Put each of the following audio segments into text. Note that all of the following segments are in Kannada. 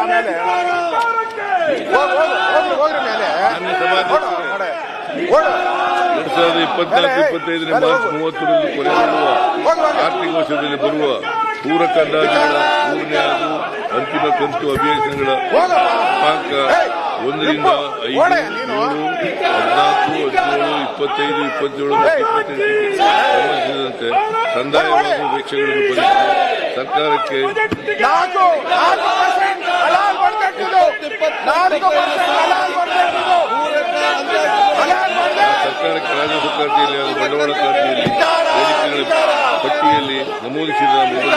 ಆಮೇಲೆ ಹೋಗ್- ಹೋಗ್- ಹೋಗ್ರಿ ಮೇಲೆ. ಎರಡ್ ಸಾವಿರದ ಇಪ್ಪತ್ನಾಲ್ಕು ಇಪ್ಪತ್ತೈದನೇ ಮಾರ್ಚ್ ಮೂವತ್ತರಲ್ಲಿ ಕೊನೆಗೊಳ್ಳುವ. ಆರ್ಥಿಕ ವರ್ಷದಲ್ಲಿ ಬರುವ ಪೂರಕ ಅಂದಾಜುಗಳ ಮೂರನೇ ಹಾಗೂ ಅಂತಿಮ ಕಂತು ಅಭಿಯಾನಗಳ ಹೋಗಪ್ಪ. ಒಂದರಿಂದ. ಐದು. ಏಳು ಹದಿನಾಲ್ಕು ಹದಿನೇಳು ಇಪ್ಪತ್ತೈದು ಇಪ್ಪತ್ತೇಳು ಮತ್ತು ಇಪ್ಪತ್ತೆಂಟಕ್ಕೆ ಸಂಬಂಧಿಸಿದಂತೆ ಸಂದಾಯ ಹಾಗೂ ವೆಚ್ಚಗಳನ್ನು ಭರಿಸಲು ಸರ್ಕಾರಕ್ಕೆ ಸರ್ಕಾರಕ್ಕೆ ರಾಜ್ಯ ಸರ್ಕಾರದಲ್ಲಿ ಹಾಗೂ ಬಂಡವಾಳ ಕಾರ್ಯದಲ್ಲಿ ಪಟ್ಟಿಯಲ್ಲಿ ನಮೂದಿಸಿದ ನೀರಿನ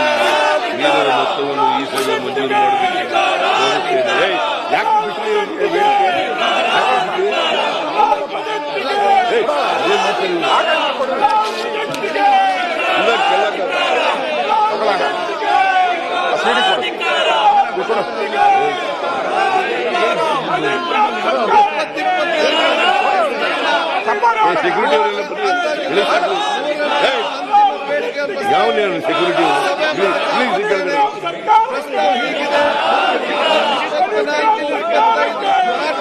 ಮೊತ್ತವನ್ನು ಈ ಸಭೆ ಮಂಜೂರು ಮಾಡಬೇಕು. ಯಾಕೆ ಬಿಟ್ರಿ ಸೆಕ್ಯೂರಿಟಿ ಯಾವ ಸೆಕ್ಯೂರಿಟಿ.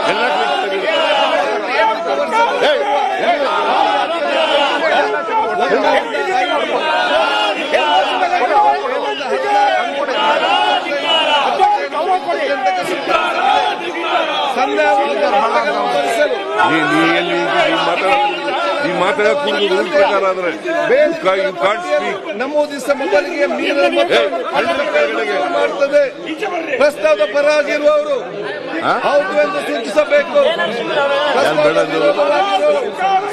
ಎಲ್ಲ ಈ ಕೂಡುದು ರೂಲ್ ಪ್ರಕಾರ ಆದ್ರೆ ಯು ಕಾಂಟ್ ಸ್ಪೀಕ್ ನಮೂದಿಸ ಕೆಳಗಡೆಗೆ. ಮಾಡ್ತದೆ ಪ್ರಸ್ತಾವದ ಪರವಾಗಿರುವವರು ಹಾ? ಹೌದು ಎಂದು ಸೂಚಿಸಬೇಕು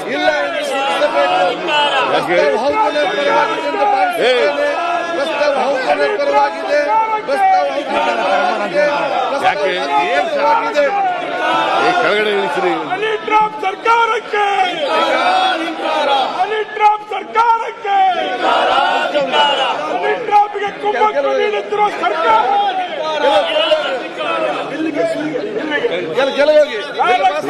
ಇಲ್ಲ ಎಂದು ಸೂಚಿಸಬೇಕು ಯಾಕೆ? ಪ್ರಸ್ತಾವ ಹೌದನೇ ಪರವಾಗಿದೆ ಯಾಕೆ? ಹೌದನೇ ಪರವಾಗಿದೆ ಏ, ಕೆಳಗಡೆ ಇಳಿಸ್ರಿ ಡ್ರಾಪ್ ಸರ್ಕಾರಕ್ಕೆ ಡ್ರಾಪ್ ಸರ್ಕಾರಕ್ಕೆ ಕುಮ್ಮಕ್ಕು ನೀಡುತ್ತಿರುವ ಸರ್ಕಾರ ಕೆಲ ಕೆಲವೋಗಿ ವೆಲ್ಕಮ್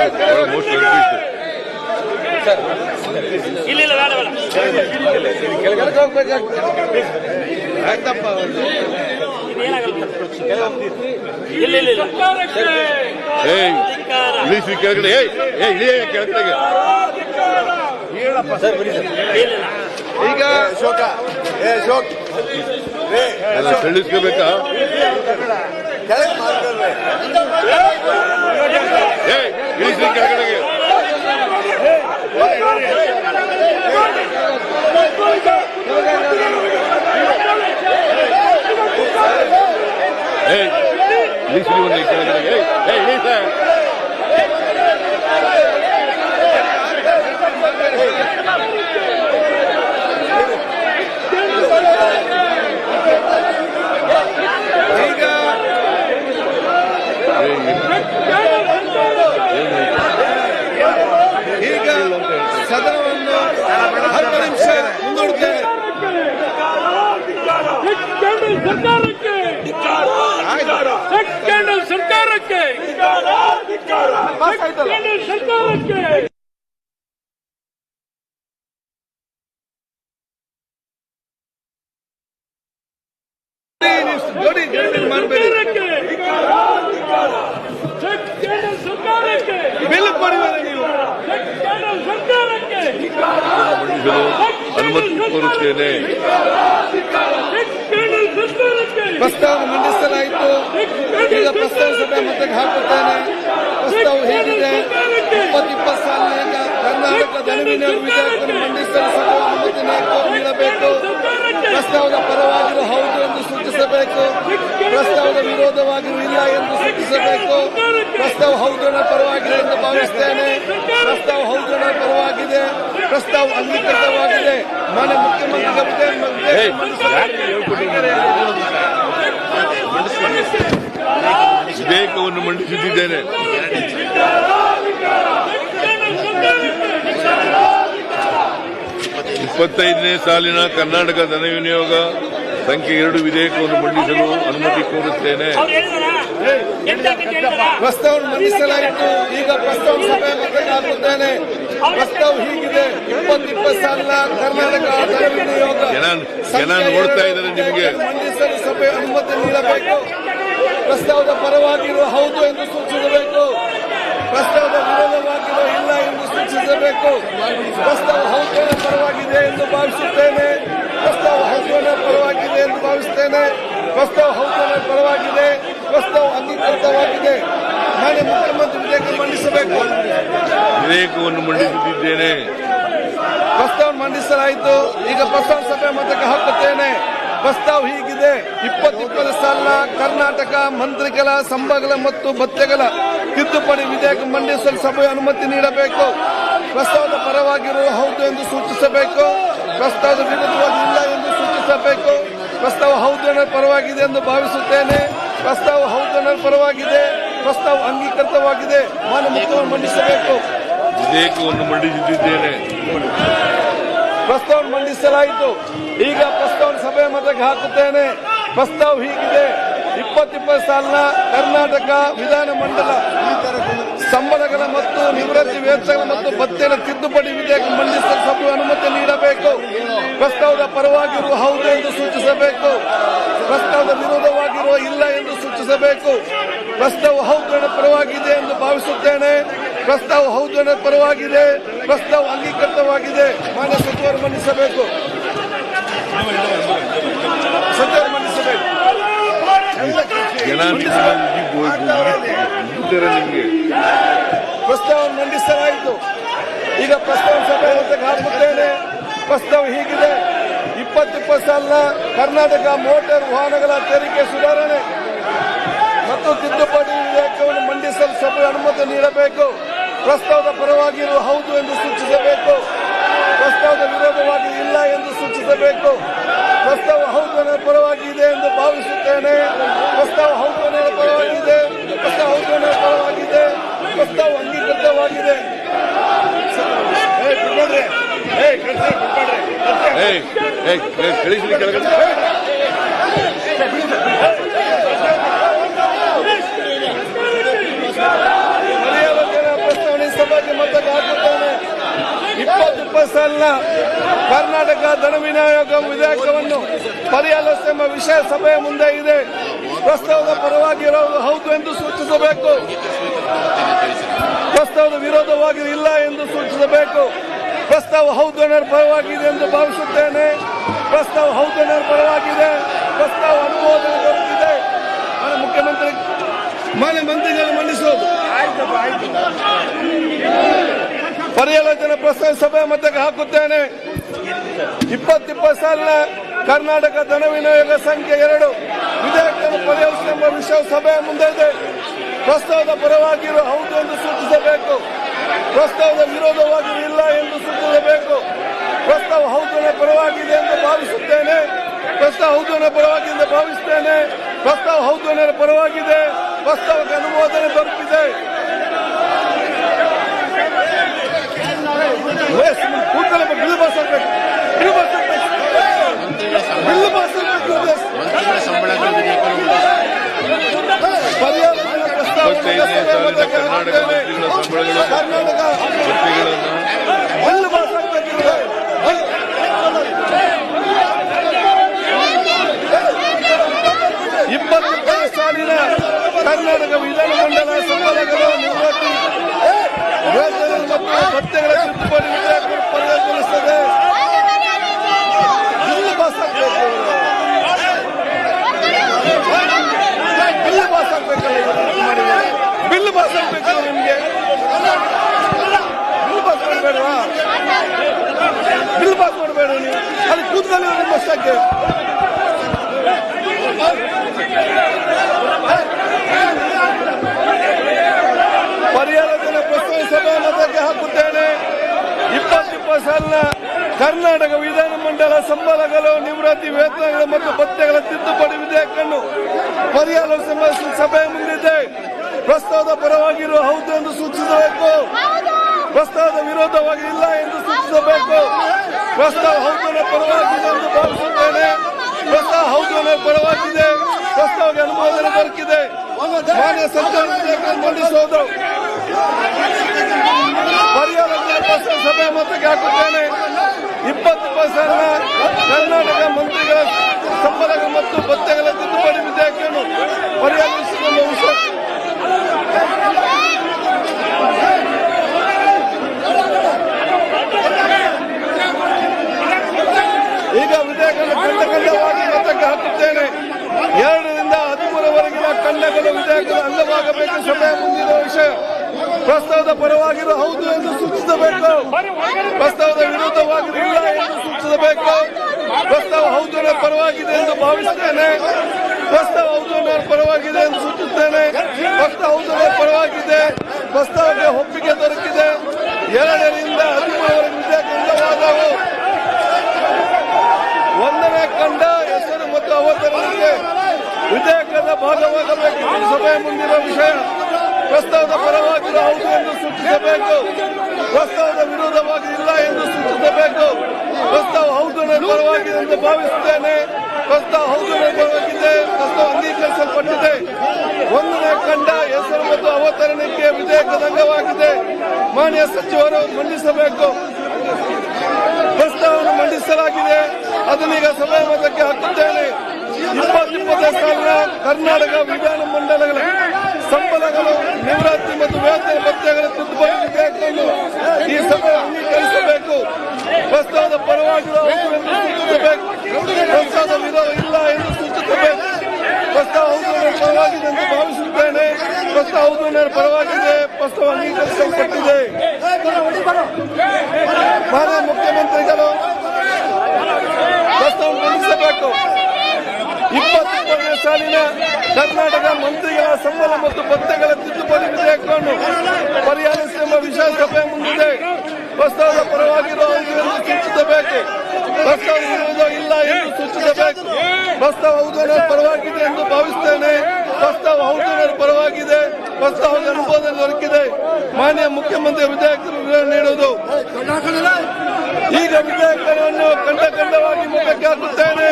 ಕೆಳಗೆ ಹೋಗ್ಬೇಕಾಗ್ತದೆ ಆಯ್ತಪ್ಪ ಇಳಿಸ್ರಿ ಕೆಳಗಡೆ ಸರ್ ಇಳಿಯ ಕೆಳಗಡೆಗೆ. ಈಗ ಶೋಕ ಏ ಶೋಕ್. ಎಲ್ಲ ಸೆಳಿಸ್ಕೋಬೇಕಾ ಕೆಳಗೆ ಮಾಡ್ಕೊಳ್ರಿ ಏಯ್ ಇಳಿಸ್ರಿ ಕೆಳಗಡೆಗೆ ಏಯ್ ಇಳಿಸ್ರಿ ಒಂದು ಕೆಳಗಡೆಗೆ ಏಯ್ ಏಯ್ ಇಳಿಸ ಈಗ ಈಗ ಸದನವನ್ನು ಹತ್ತು ನಿಮಿಷ ಮುಂದೂಡುತ್ತೇನೆ ಕ್ಯಾಂಡಲ್ ಸರ್ಕಾರಕ್ಕೆ ಕ್ಯಾಂಡಲ್ ಸರ್ಕಾರಕ್ಕೆ ನೋಡಿ ಗಡಿಬಿಡಿ ಮಾಡಬೇಡಿ ಕ್ಯಾಂಡಲ್ ಸರ್ಕಾರಕ್ಕೆ ಬಿಲ್ ಕೊಡಿಬೇಡಿ ನೀವು ಕ್ಯಾಂಡಲ್ ಸರ್ಕಾರಕ್ಕೆ ಮಂಡಿಸಲು ಅನುಮತಿ ಕೋರುತ್ತೇನೆ ಕ್ಯಾಂಡಲ್ ಪ್ರಸ್ತಾವ ಮಂಡಿಸಲಾಯಿತು ಈಗ ಪ್ರಸ್ತಾವ ಸಭೆ ಮತಕ್ಕೆ ಹಾಕುತ್ತೇನೆ ಪ್ರಸ್ತಾವ ಹೇಗಿದೆ? ಇಪ್ಪತ್ತು ಇಪ್ಪತ್ತು ಕರ್ನಾಟಕ ದಣಿವಿನ ವಿಧೇಯಕವನ್ನು ಮಂಡಿಸಲು ಸಭೆ ಅನುಮತಿ ನೀಡಬೇಕು. ಪ್ರಸ್ತಾವದ ಪರವಾಗಿರುವ ಹೌದು ಎಂದು ಸೂಚಿಸಬೇಕು. ಪ್ರಸ್ತಾವದ ವಿರೋಧವಾಗಿರುವ ಇಲ್ಲ ಎಂದು ಸೂಚಿಸಬೇಕು. ಪ್ರಸ್ತಾವ ಹೌದನ ಪರವಾಗಿದೆ ಎಂದು ಭಾವಿಸ್ತೇನೆ. ಪ್ರಸ್ತಾವ ಹೌದನ ಪರವಾಗಿದೆ. ಪ್ರಸ್ತಾವ ಅಂಗೀಕೃತವಾಗಿದೆ. ಮಾನ್ಯ ಮುಖ್ಯಮಂತ್ರಿ ವಿಧೇಯಕವನ್ನು ಮಂಡಿಸುತ್ತಿದ್ದೇನೆ. ಇಪ್ಪತ್ತೈದನೇ ಸಾಲಿನ ಕರ್ನಾಟಕ ಧನ ವಿನಿಯೋಗ ಸಂಖ್ಯೆ ಎರಡು ವಿಧೇಯಕವನ್ನು ಮಂಡಿಸಲು ಅನುಮತಿ ಕೋರುತ್ತೇನೆ. ಪ್ರಸ್ತಾವ ಮಂಡಿಸಲಾಯಿತು. ಈಗ ಪ್ರಸ್ತಾವ ಸಭೆ ಹಾಕುತ್ತೇನೆ. ಪ್ರಸ್ತಾವ ಹೀಗಿದೆ. ಇಪ್ಪತ್ತು ಇಪ್ಪತ್ತು ಸಾಲ ಕರ್ನಾಟಕ ಜನ ನೋಡ್ತಾ ಇದ್ದಾರೆ ನಿಮಗೆ. ಅನುಮತಿ ನೀಡಬೇಕು. ಪ್ರಸ್ತಾವದ ಪರವಾಗಿರುವ ಹೌದು ಎಂದು ಸೂಚಿಸಬೇಕು. ಪ್ರಸ್ತಾವದ ವಿರೋಧವಾಗಿರುವ ಇಲ್ಲ ಎಂದು ಸೂಚಿಸಬೇಕು. ಪ್ರಸ್ತಾವ ಹೌದು ಪರವಾಗಿದೆ ಎಂದು ಭಾವಿಸುತ್ತೇನೆ. ಪ್ರಸ್ತಾವ ಹೌದು ಪರವಾಗಿದೆ ಎಂದು ಭಾವಿಸುತ್ತೇನೆ. ಪ್ರಸ್ತಾವ ಹೌದು ಪರವಾಗಿದೆ. ಪ್ರಸ್ತಾವ ಅಂಗೀಕೃತವಾಗಿದೆ. ಮಾನ್ಯ ಮುಖ್ಯಮಂತ್ರಿ ವಿಧೇಯಕ ಮಂಡಿಸಬೇಕು. ವಿಧೇಯಕವನ್ನು ಮಂಡಿಸುತ್ತಿದ್ದೇನೆ. ಪ್ರಸ್ತಾವ ಮಂಡಿಸಲಾಯಿತು. ಈಗ ಪ್ರಸ್ತಾವ ಸಭೆ ಮತಕ್ಕೆ ಹಾಕುತ್ತೇನೆ. ಪ್ರಸ್ತಾವ ಹೀಗಿದೆ. ಇಪ್ಪತ್ತಿಪ್ಪತ್ತು ಸಾಲ ಕರ್ನಾಟಕ ಮಂತ್ರಿಗಳ ಸಂಬಗಳ ಮತ್ತು ಭತ್ಯೆಗಳ ತಿದ್ದುಪಡಿ ವಿಧೇಯಕ ಮಂಡಿಸಲು ಸಭೆ ಅನುಮತಿ ನೀಡಬೇಕು. ಪ್ರಸ್ತಾವದ ಪರವಾಗಿರುವ ಹೌದು ಎಂದು ಸೂಚಿಸಬೇಕು. ಪ್ರಸ್ತಾವದ ವಿರುದ್ಧವಾಗಿ ಇಲ್ಲ ಎಂದು ಸೂಚಿಸಬೇಕು. ಪ್ರಸ್ತಾವ ಹೌದು ಪರವಾಗಿದೆ ಎಂದು ಭಾವಿಸುತ್ತೇನೆ. ಪ್ರಸ್ತಾವ ಹೌದು ಪರವಾಗಿದೆ. ಪ್ರಸ್ತಾವ ಅಂಗೀಕೃತವಾಗಿದೆ. ಮಾನ್ಯ ಮುಖ್ಯವನ್ನು ಮಂಡಿಸಬೇಕು. ವಿಧೇಯಕವನ್ನು ಮಂಡಿಸುತ್ತಿದ್ದೇನೆ ಪ್ರಸ್ತಾವ ಮಂಡಿಸಲಾಯಿತು. ಈಗ ಪ್ರಸ್ತಾವ ಸಭೆ ಮತಕ್ಕೆ ಹಾಕುತ್ತೇನೆ. ಪ್ರಸ್ತಾವ ಹೀಗಿದೆ. ಇಪ್ಪತ್ತಿಪ್ಪತ್ತು ಸಾಲಿನ ಕರ್ನಾಟಕ ವಿಧಾನ ಮಂಡಲ. ಸಂಬಳಗಳ ಮತ್ತು ನಿವೃತ್ತಿ ವೇತನಗಳ ಮತ್ತು ಭತ್ಯೆಗಳ ತಿದ್ದುಪಡಿ ವಿಧೇಯಕ ಮಂಡಿಸಲು ಸಭೆ ಅನುಮತಿ ನೀಡಬೇಕು. ಪ್ರಸ್ತಾವದ ಪರವಾಗಿರುವ ಹೌದು ಎಂದು ಸೂಚಿಸಬೇಕು. ಪ್ರಸ್ತಾವದ ವಿರೋಧವಾಗಿರುವ ಇಲ್ಲ ಎಂದು ಸೂಚಿಸಬೇಕು. ಪ್ರಸ್ತಾವ ಹೌದು ಪರವಾಗಿದೆ ಎಂದು ಭಾವಿಸುತ್ತೇನೆ. ಪ್ರಸ್ತಾವ ಹೌದು ಅನ್ನೋದು ಪರವಾಗಿದೆ. ಪ್ರಸ್ತಾವ ಅಂಗೀಕೃತವಾಗಿದೆ. ಮಾನ್ಯ ಸಚಿವರು ಮಂಡಿಸಬೇಕು ಸಚಿವರು ಮಂಡಿಸಬೇಕು ಪ್ರಸ್ತಾವ ಮಂಡಿಸಲಾಯಿತು. ಈಗ ಪ್ರಸ್ತಾವ ಸಭೆ ಹಾಕುತ್ತೇನೆ ಪ್ರಸ್ತಾವ ಹೀಗಿದೆ. ಇಪ್ಪತ್ತಿಪ್ಪತ್ತು ಸಾಲಿನ ಕರ್ನಾಟಕ ಮೋಟಾರ್ ವಾಹನಗಳ ತೆರಿಗೆ ಸುಧಾರಣೆ. ಮತ್ತು ತಿದ್ದುಪಡಿ ವಿಧೇಯಕವನ್ನು ಮಂಡಿಸಲು ಸಭೆ ಅನುಮತಿ ನೀಡಬೇಕು. ಪ್ರಸ್ತಾವದ ಪರವಾಗಿರುವ ಹೌದು ಎಂದು ಸೂಚಿಸಬೇಕು. ಪ್ರಸ್ತಾವದ ವಿರೋಧವಾಗಿ ಇಲ್ಲ ಎಂದು ಸೂಚಿಸಬೇಕು. ಪ್ರಸ್ತಾವ ಹೌದು ಅನ್ನೋ ಪರವಾಗಿದೆ ಎಂದು ಭಾವಿಸುತ್ತೇನೆ. ಪ್ರಸ್ತಾವ ಹೌದು ಅನ್ನೋ ಪರವಾಗಿದೆ ಪ್ರಸ್ತಾವ ಹೌದು ಅನ್ನೋ ಪರವಾಗಿದೆ ಪ್ರಸ್ತಾವ ಅಂಗೀಕೃತವಾಗಿದೆ. ಏಯ್ ಏಯ್ ಕಳಿಸಿ ಕೆಳಗಡೆ ಪರ್ಯಾಲೋಚನಾ ಪ್ರಸ್ತಾವನೆ ಸಭೆಗೆ ಮತಕ್ಕೆ ಹಾಕುತ್ತೇನೆ ಇಪ್ಪತ್ತಿಪ್ಪತ್ತು ಸಾಲಿನ ಕರ್ನಾಟಕ ಧನ ವಿನಿಯೋಗ ವಿಧೇಯಕವನ್ನು ಎಂಬ ವಿಷಯ ಸಭೆಯ ಮುಂದೆ ಇದೆ. ಪ್ರಸ್ತಾವದ ಪರವಾಗಿರುವುದು ಹೌದು ಎಂದು ಸೂಚಿಸಬೇಕು. ಪ್ರಸ್ತಾವದ ವಿರೋಧವಾಗಿ ಇಲ್ಲ ಎಂದು ಸೂಚಿಸಬೇಕು. ಪ್ರಸ್ತಾವ ಹೌದು ಪರವಾಗಿದೆ ಎಂದು ಭಾವಿಸುತ್ತೇನೆ. ಪ್ರಸ್ತಾವ ಹೌದು ಪರವಾಗಿದೆ. ಪ್ರಸ್ತಾವ ಅನುಮೋದನೆ ದೊರೆತಿದೆ. ಮುಖ್ಯಮಂತ್ರಿ, ಮಾನ್ಯ ಮಂತ್ರಿಗಳು ಮಂಡಿಸುವುದು ಪರ್ಯಾಲೋಚನೆ ಪ್ರಸ್ತಾವ ಸಭೆ ಮತಕ್ಕೆ ಹಾಕುತ್ತೇನೆ. ಇಪ್ಪತ್ತಿಪ್ಪತ್ತು ಸಾಲಿನ ಕರ್ನಾಟಕ ಧನ ವಿನಿಯೋಗ ಸಂಖ್ಯೆ ಎರಡು. ವಿಧೇಯಕವನ್ನು ಎಂಬ ವಿಷಯ ಸಭೆ ಮುಂದೆ ಇದೆ. ಪ್ರಸ್ತಾವದ ಪರವಾಗಿರುವ ಹೌದು ಎಂದು ಸೂಚಿಸಬೇಕು. ಪ್ರಸ್ತಾವದ ವಿರೋಧವಾಗಿ ಇಲ್ಲ ಎಂದು ಸೂಚಿಸಬೇಕು. ಪ್ರಸ್ತಾವ ಹೌದನ ಪರವಾಗಿದೆ ಎಂದು ಭಾವಿಸುತ್ತೇನೆ. ಪ್ರಸ್ತಾವ ಹೌದನ ಪರವಾಗಿದೆ ಎಂದು ಭಾವಿಸುತ್ತೇನೆ. ಪ್ರಸ್ತಾವ ಹೌದನ ಪರವಾಗಿದೆ. ಪ್ರಸ್ತಾವಕ್ಕೆ ಅನುಮೋದನೆ ದೊರಕಿದೆ. ಬಿಲ್ ಪಾಸ್ ಆಗ್ಬೇಕು bill pass bill pass Karnataka ಮಂತ್ರಿಗಳ ಸಂಬಳಗಳು ಕರ್ನಾಟಕ ಭತ್ಯೆಗಳನ್ನು ಬಿಲ್ ಪಾಸ್ ಆಗ್ಬೇಕಿದೆ ಇಪ್ಪತ್ತೊಂಬತ್ತು ಸಾಲಿನ ಕರ್ನಾಟಕ ವಿಧಾನಮಂಡಲ ಸಂಬಳಗಳು ನಿವೃತ್ತಿ ವೇತನ ಮತ್ತು ಭತ್ಯೆಗಳ ತಿದ್ದುಪಡಿ ವಿಧೇಯಕವನ್ನು ಪರಿಗಣಿಸುತ್ತದೆ ಬಿಲ್ ಪಾಸ್ ಆಗ್ಬೇಕು ಬಿಲ್ ಪಾಸ್ ಆಗ್ಬೇಕಲ್ಲ ಇವರು ಮಾಡಿದ್ದಾರೆ. ಬಿಲ್ ಪಾಸ್ ಆಗ್ಬೇಕಲ್ಲ ನಿಮ್ಗೆ ಬಿಲ್ ಪಾಸ್ ಮಾಡಬೇಡವಾ ಬಿಲ್ ಪಾಸ್ ಮಾಡಬೇಡ ನೀವು ಅಲ್ಲಿ ಕೂತ್ಕೊಳ್ಳಿ ನಿಮ್ಮ ಅಷ್ಟಕ್ಕೆ ಪರ್ಯಾಲೋಚನೆ ಪ್ರಸ್ತಾವ ಸಭೆ ಮತಕ್ಕೆ ಹಾಕುತ್ತೇನೆ ಇಪ್ಪತ್ತಿಪ್ಪತ್ತು ಸಾಲಿನ ಕರ್ನಾಟಕ ವಿಧಾನಮಂಡಲ ಸಂಬಳಗಳು ನಿವೃತ್ತಿ ವೇತನಗಳು ಮತ್ತು ಭತ್ಯೆಗಳ ತಿದ್ದುಪಡಿ ವಿಧೇಯಕವನ್ನು ಪರಿಹಾರ ಸಭೆ ಮುಂದಿದೆ. ಪ್ರಸ್ತಾವದ ಪರವಾಗಿರುವ ಹೌದು ಎಂದು ಸೂಚಿಸಬೇಕು. ಪ್ರಸ್ತಾವದ ವಿರೋಧವಾಗಿ ಇಲ್ಲ ಎಂದು ಸೂಚಿಸಬೇಕು. ಪ್ರಸ್ತಾವ ಹೌದನ ಪರವಾಗಿದೆ ಎಂದು ಭಾವಿಸುತ್ತೇನೆ. ಪ್ರಸ್ತಾವ ಹೌದನ ಪರವಾಗಿದೆ. ಪ್ರಸ್ತಾವಕ್ಕೆ ಅನುಮೋದನೆ ದೊರಕಿದೆ. ಮಾನ್ಯ ಸರ್ಕಾರ ಮಂಡಿಸುವುದು. ಪರ್ಯಾಲೋಚನೆ ಸಭೆ ಮತಕ್ಕೆ ಹಾಕುತ್ತೇನೆ. ಇಪ್ಪತ್ತು ಪರ್ಸೆಂಟ್ ಕರ್ನಾಟಕ ಮಂತ್ರಿಗಳ ಸಂಬಳಗಳು ಮತ್ತು ಭತ್ಯಗಳ ತಿದ್ದುಪಡಿ ವಿಧೇಯಕವನ್ನು ಪರಿಹರಿಸಿಕೊಂಡು ವಿಷಯ ಈಗ ವಿಧೇಯಕವನ್ನು ಕಂಡ ಕಂಡವಾಗಿ ಮತಕ್ಕೆ ಹಾಕುತ್ತೇನೆ. ಎರಡರಿಂದ ಹದಿಮೂರವರೆಗಿನ ಕಂಡಗಳು ವಿಧೇಯಕಗಳು ಅಂಗವಾಗಬೇಕು. ಸಮಯ ಮುಂದಿರುವ ವಿಷಯ. ಪ್ರಸ್ತಾವದ ಪರವಾಗಿರೋ, ಹೌದು ಎಂದು ಸೂಚಿಸಬೇಕು. ಪ್ರಸ್ತಾವದ ವಿರುದ್ಧವಾಗಿ ಇಲ್ಲ ಎಂದು ಸೂಚಿಸಬೇಕು. ಪ್ರಸ್ತಾವ ಹೌದು ಪರವಾಗಿದೆ ಎಂದು ಭಾವಿಸುತ್ತೇನೆ ಪ್ರಸ್ತಾವ ಹೌದು ಪರವಾಗಿದೆ ಎಂದು ಸೂಚಿಸುತ್ತೇನೆ ಪ್ರಸ್ತಾವ ಹೌದು ಪರವಾಗಿದೆ. ಪ್ರಸ್ತಾವಕ್ಕೆ ಒಪ್ಪಿಗೆ ದೊರಕಿದೆ. ಎರಡರಿಂದ ಹದಿಮೂರವರೆಗೆ ಅಂಗವಾದವು ಒಂದನೇ ಕಂಡ ಹೆಸರು ಮತ್ತು ಅವತರಣಿಕೆ ವಿಧೇಯಕದ ಭಾಗವಾಗಬೇಕು ಸಭೆ ಮುಂದಿನ ವಿಷಯ. ಪ್ರಸ್ತಾವದ ಪರವಾಗಿರೋ ಹೌದು ಎಂದು ಸೂಚಿಸಬೇಕು. ಪ್ರಸ್ತಾವದ ವಿರೋಧವಾಗಿ ಇಲ್ಲ ಎಂದು ಸೂಚಿಸಬೇಕು. ಪ್ರಸ್ತಾವ ಹೌದು ಪರವಾಗಿದೆ ಎಂದು ಭಾವಿಸುತ್ತೇನೆ. ಪ್ರಸ್ತಾವ ಹೌದು ಪರವಾಗಿದೆ ಪ್ರಸ್ತಾವ ಅಂಗೀಕರಿಸಲ್ಪಟ್ಟಿದೆ. ಒಂದನೇ ಕಂಡ ಹೆಸರು ಮತ್ತು ಅವತರಣಕ್ಕೆ ವಿಧೇಯಕದ ಅಂಗವಾಗಿದೆ ಮಾನ್ಯ ಸಚಿವರು ಮಂಡಿಸಬೇಕು. ಪ್ರಸ್ತಾವವನ್ನು ಮಂಡಿಸಲಾಗಿದೆ. ಅದನ್ನೀಗ ಸಭೆ ಮತಕ್ಕೆ ಹಾಕುತ್ತೇನೆ. ಇಪ್ಪತ್ತಿಪ್ಪತ್ತನೇ ಸಾವಿರ ಕರ್ನಾಟಕ ವಿಧಾನ ಮಂಡಲಗಳ ಸಂಬಳಗಳು ನಿವೃತ್ತಿ ಮತ್ತು ವೇತನ ಭತ್ಯೆಗಳ ತಿದ್ದುಪಡಿ ವಿಧೇಯಕವನ್ನು ಈ ಸಭೆ ಅಂಗೀಕರಿಸಬೇಕು. ಪ್ರಸ್ತಾವದ ಪರವಾಗಿ ಸೂಚಿಸಬೇಕು. ಪ್ರಸ್ತಾವದ ವಿರೋಧ ಇಲ್ಲ ಎಂದು ಸೂಚಿಸಬೇಕು. ಪ್ರಸ್ತಾವ ಹೌದು ಪರವಾಗಿದೆ ಎಂದು ಭಾವಿಸುತ್ತೇನೆ. ಪ್ರಸ್ತಾವ ಹೌದು ಪರವಾಗಿದೆ, ಪ್ರಸ್ತಾವ ಅಂಗೀಕರಿಸಲ್ಪಟ್ಟಿದೆ. ಮಾನ್ಯ ಮುಖ್ಯಮಂತ್ರಿಗಳು ಪ್ರಸ್ತಾವ ಮಂಡಿಸಬೇಕು ಇಪ್ಪತ್ತೊಂದನೇ ಸಾಲಿನ ಕರ್ನಾಟಕ ಮಂತ್ರಿಗಳ ಸಂಬಳ ಮತ್ತು ಭತ್ತೆಗಳ ತಿದ್ದುಪಡಿ ವಿಧೇಯಕವನ್ನು ಪರಿಹರಿಸುವ ವಿಷಯ ಸಭೆ ಮುಂದಿದೆ. ಪ್ರಸ್ತಾವದ ಪರವಾಗಿರುವ ಸೂಚಿಸಬೇಕು. ಪ್ರಸ್ತಾವ ಇರುವುದೋ ಇಲ್ಲ ಎಂದು ಸೂಚಿಸಬೇಕು. ಪ್ರಸ್ತಾವ ಹೌದು ನನ್ನ ಪರವಾಗಿದೆ ಎಂದು ಭಾವಿಸುತ್ತೇನೆ ಪ್ರಸ್ತಾವ ಹೌದು ಪರವಾಗಿದೆ. ಪ್ರಸ್ತಾವದ ಅನುಮೋದನೆ ದೊರಕಿದೆ. ಮಾನ್ಯ ಮುಖ್ಯಮಂತ್ರಿ ವಿಧೇಯಕರು ನೀಡುವುದು. ಈಗ ವಿಧೇಯಕವನ್ನು ಖಂಡ ಖಂಡವಾಗಿ ಮುಖಕ್ಕೆ ಹಾಕುತ್ತೇನೆ.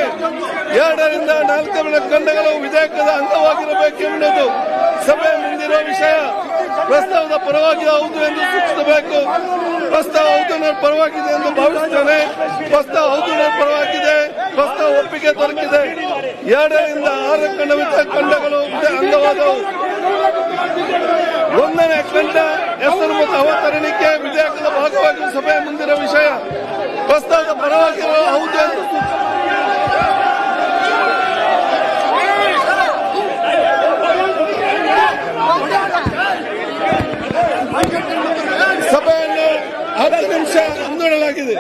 ಎರಡರಿಂದ ನಾಲ್ಕು ಖಂಡಗಳು ವಿಧೇಯಕದ ಅಂಗವಾಗಿರಬೇಕೆಂಬುದು ಸಭೆ ಮುಂದಿರುವ ವಿಷಯ. ಪ್ರಸ್ತಾವದ ಪರವಾಗಿ ಹೌದು ಎಂದು ಸೂಚಿಸಬೇಕು. ಪ್ರಸ್ತಾವ ಹೌದು ಪರವಾಗಿದೆ ಎಂದು ಭಾವಿಸುತ್ತೇನೆ. ಪ್ರಸ್ತಾವ ಹೌದು ಪರವಾಗಿದೆ. ಪ್ರಸ್ತಾವ ಒಪ್ಪಿಗೆ ದೊರಕಿದೆ. ಎರಡರಿಂದ ಆರು ಖಂಡ ಕಂಡಗಳು ಖಂಡಗಳು ಅಂಗವಾದವು. ಒಂದನೇ ಖಂಡ ಹೆಸರು ಮತ್ತು ಅವತರಣಿಕೆ ವಿಧೇಯಕದ ಭಾಗವಾಗಿ ಸಭೆಯ ಮುಂದಿನ ವಿಷಯ. ಪ್ರಸ್ತಾವದ ಪರವಾಗಿ ಹೌದು ಎಂದು ಸಭೆಯನ್ನು ಹತ್ತು ನಿಮಿಷ ಮುಂದೂಡಲಾಗಿದೆ.